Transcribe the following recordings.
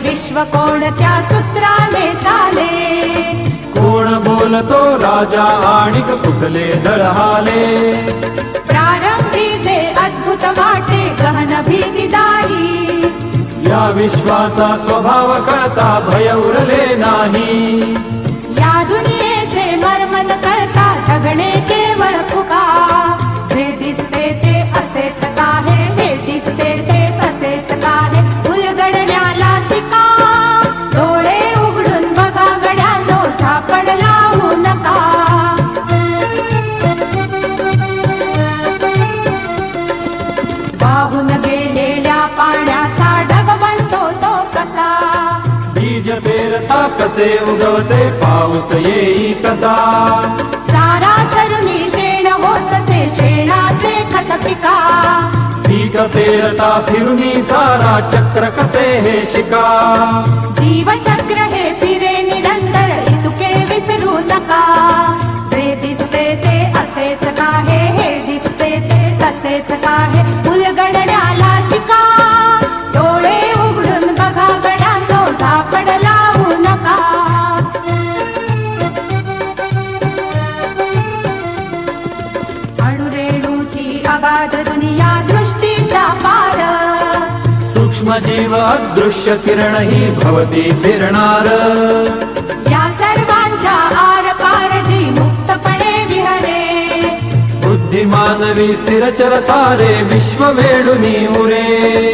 विश्व कोणत्या सूत्राने चाले? कोण बोलतो राजा आणि कुठले दळहाले? प्रारंभी जे अद्भुत वाटे गहन भीतीदारी या विश्वाचा स्वभाव कळता भय उरले नाही. या दुनियेचे मर्मन करता जगणे बीज पेरता कसे उगवते पाऊस येई कसा? चारा चरुणी शेण होतसे शेणाचे खत पिका. पीक पेरता फिरुनी चारा चक्र कसे हे शिका? जीवचक्र हे फिरे निरंतर इतुके विसरू नका. जे दिसते ते असेच काहे हे दिसते ते तसेच काहे अगाध दुनिया दृष्टीच्या पार. सूक्ष्म जीव अदृश्य किरण ही भवती फिरणार. या सर्वांच्या आर पार जी मुक्तपणे विहरे. बुद्धिमानवी स्थिरचर सारे विश्व वेडुनी उरे.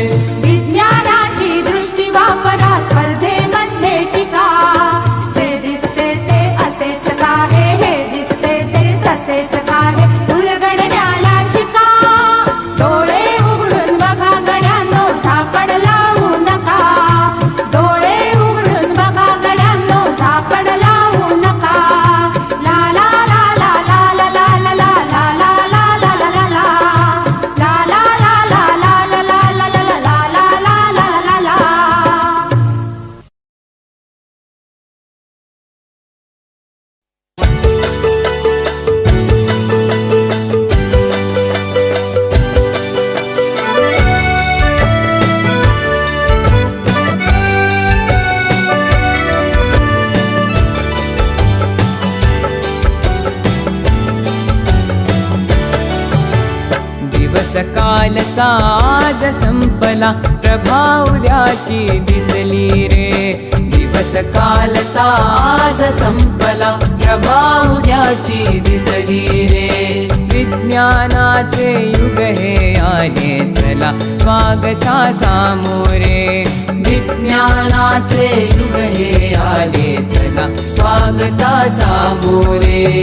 दिवस आज संपला. प्रभावऱ्याची दिसली रे. दिवस कालचा आज संपला. प्रभावऱ्याची दिसली रे. विज्ञानाचे युग हे आले चला. स्वागता सामोरे विज्ञानाचे युग हे आले चला. स्वागता सामोरे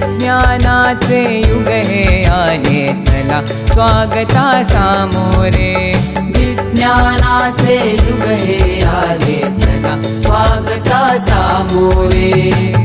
ज्ञानाचे युग हे आले. चला स्वागता सामोरे. विज्ञानाचे युग हे आले. चला स्वागता सामोरे.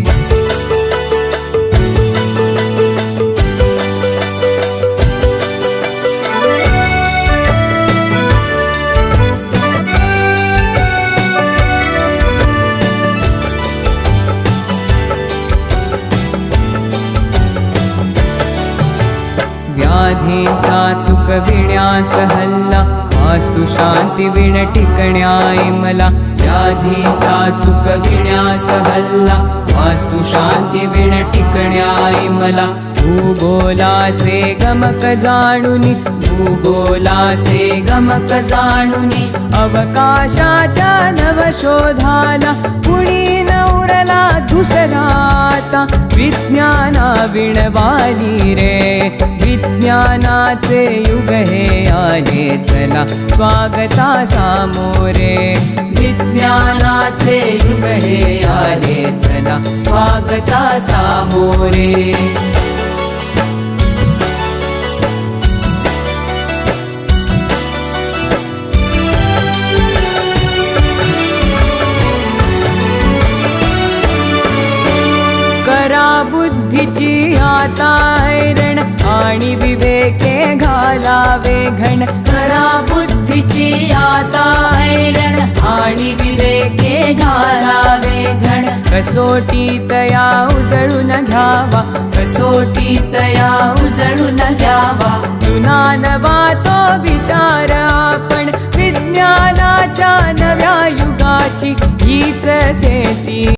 बाधेचा चुक विण्यास हल्ला. वास्तु शांती विण टिकण्याय मला. व्याधीचा चुकविण्यास हल्ला. वास्तु शांती विण टिकण्याय मला. भूगोलाचे गमक जाणुनी भूगोलाचे गमक जाणुनी अवकाशाच्या नवशोधाला कुणी नवरला दुसराता विणवाली रे. विज्ञानाचे युग हे आले चला. स्वागता सामोरे विज्ञानाचे युग हे आले चला. स्वागता सामोरे बुद्धीची आता ऐरण आणि विवेके घालावे घण. करा बुद्धीची आता ऐरण आणि विवेके घालावे घण. कसोटी तया उजळून घ्यावा कसोटी तया उजळून घ्यावा. युनानवा तो विचार आपण विज्ञानाच्या नव्या युगाची हीच सेती